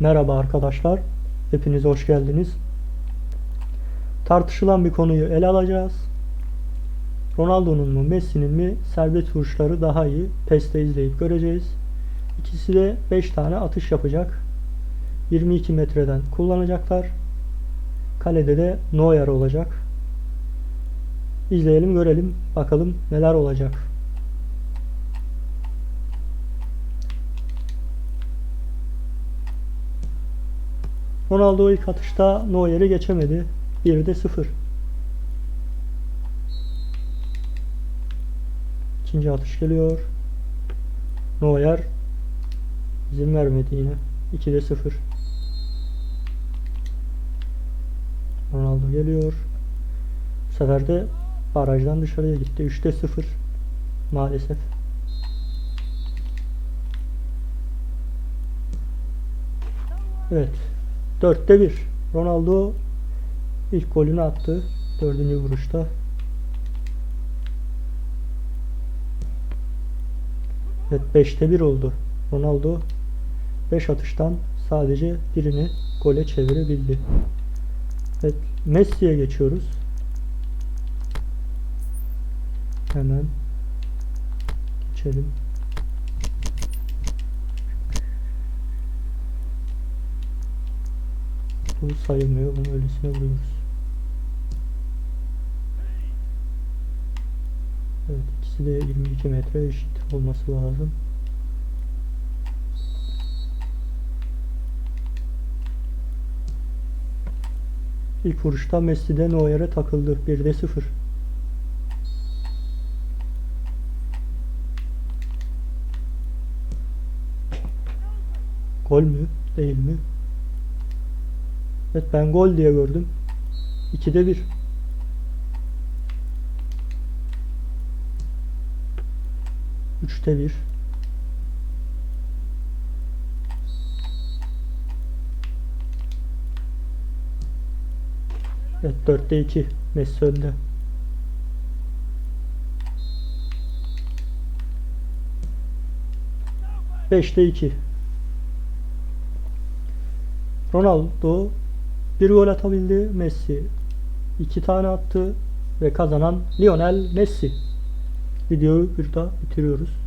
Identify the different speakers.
Speaker 1: Merhaba arkadaşlar. Hepiniz hoş geldiniz. Tartışılan bir konuyu ele alacağız. Ronaldo'nun mu Messi'nin mi serbest vuruşları daha iyi? PES'te izleyip göreceğiz. İkisi de 5 tane atış yapacak. 22 metreden kullanacaklar. Kalede de Neuer olacak. İzleyelim görelim bakalım neler olacak. Ronaldo ilk atışta Neuer'i geçemedi. 1'de 0. İkinci atış geliyor. Neuer izin vermedi yine. 2'de 0. Ronaldo geliyor. Bu sefer de barajdan dışarıya gitti. 3'te 0. Maalesef. Evet. 4'te 1. Ronaldo ilk golünü attı. Dördüncü vuruşta. Evet 5'te 1 oldu. Ronaldo 5 atıştan sadece birini gole çevirebildi. Evet Messi'ye geçiyoruz. Hemen geçelim. Bu sayılmıyor. Bunu öylesine vuruyoruz. Evet ikisi de 22 metre eşit olması lazım. İlk vuruşta Messi'den Neuer'e takıldı. 1'de 0. Gol mü? Değil mi? Evet ben gol diye gördüm. 2'de 1. Üçte bir. Evet dörtte iki. Messi önde. Beşte iki. Ronaldo bir gol atabildi. Messi iki tane attı ve kazanan Lionel Messi. Videoyu burada bitiriyoruz.